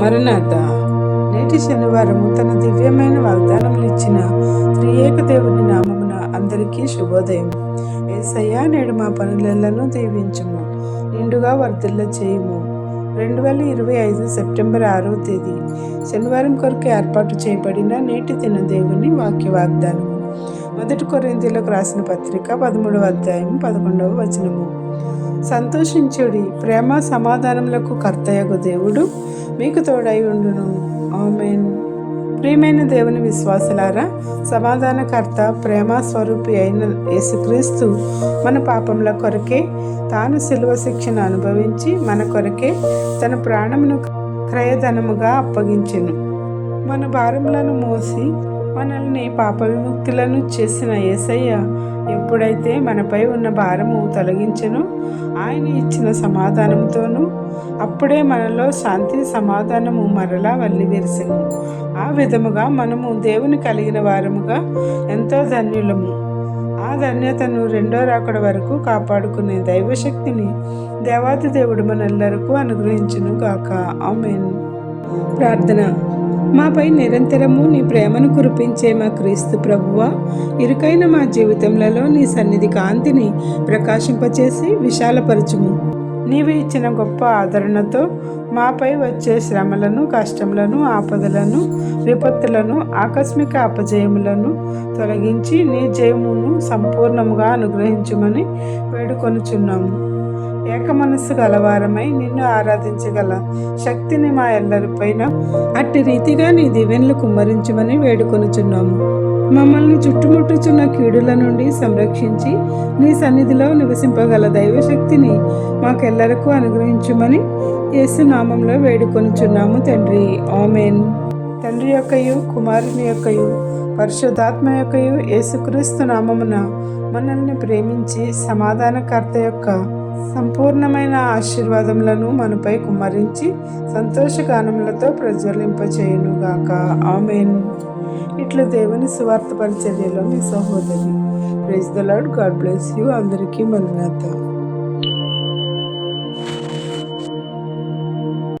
మరణాత. నేటి శనివారం తన దివ్యమైన వాగ్దానములు ఇచ్చిన త్రియేక దేవుని నామమున అందరికీ శుభోదయం. ఏసయ్యా నేడు మా పనులను దీవించుము నిండుగా వర్ధిల్ల చేయుము. రెండు వేల ఇరవై ఐదు సెప్టెంబర్ ఆరవ తేదీ. శనివారం కొరకు ఏర్పాటు చేయబడిన నేటి దిన దేవుని వాక్య వాగ్దానం మొదటి కొరింతీలకు రాసిన పత్రిక పదమూడవ అధ్యాయం పదకొండవ వచనము. సంతోషించుడి. ప్రేమ సమాధానములకు కర్తయగు దేవుడు మీకు తోడై ఉండును. ఆమెన్. ప్రియమైన దేవుని విశ్వాసులారా సమాధానకర్త ప్రేమ స్వరూపి అయిన యేసుక్రీస్తు మన పాపముల కొరకే తాను శిలువ శిక్షను అనుభవించి మన కొరకే తన ప్రాణమును క్రయధనముగా అప్పగించెను. మన భారములను మోసి మనల్ని పాప విముక్తులను చేసిన యేసయ్య ఎప్పుడైతే మనపై ఉన్న భారము తొలగించెను ఆయన ఇచ్చిన సమాధానంతోనూ అప్పుడే మనలో శాంతి సమాధానము మరలా వల్లివిరిసెను. ఆ విధముగా మనము దేవుని కలిగిన వారముగా ఎంతో ధన్యులము. ఆ ధన్యతను రెండో రాకడ వరకు కాపాడుకునే దైవశక్తిని దేవాది దేవుడు మనెల్లరకు అనుగ్రహించును గాక ఆమెన్. ప్రార్థన. మాపై నిరంతరము నీ ప్రేమను కురిపించే మా క్రీస్తు ప్రభువ ఇరుకైన మా జీవితంలో నీ సన్నిధి కాంతిని ప్రకాశింపచేసి విశాలపరచుము. నీవు ఇచ్చిన గొప్ప ఆదరణతో మాపై వచ్చే శ్రమలను కష్టములను ఆపదలను విపత్తులను ఆకస్మిక అపజయములను తొలగించి నీ జయమును సంపూర్ణముగా అనుగ్రహించమని వేడుకొనుచున్నాము. ఏక మనస్సు గలవారమై నిన్ను ఆరాధించగల శక్తిని మా ఎల్లరిపైన అట్టి రీతిగా నీ దివెన్లు కుమ్మరించమని వేడుకొనుచున్నాము. మమ్మల్ని చుట్టుముట్టుచున్న కీడుల నుండి సంరక్షించి నీ సన్నిధిలో నివసింపగల దైవశక్తిని మాకెల్లరకు అనుగ్రహించమని యేసునామంలో వేడుకొనుచున్నాము తండ్రి. ఆమెన్. తండ్రి యొక్కయు కుమారుని యొక్కయు పరిశుద్ధాత్మ యొక్కయు యేసుక్రీస్తు నామమున మనల్ని ప్రేమించి సమాధానకర్త యొక్క సంపూర్ణమైన ఆశీర్వాదములను మనపై కుమ్మరించి సంతోషగానములతో ప్రజ్వలింపచేయునుగాక. ఆమెన్. ఇట్లు దేవుని సువార్త పరిచర్యలో మీ సహోదరి. Praise the Lord God bless you అందరికీ మరణత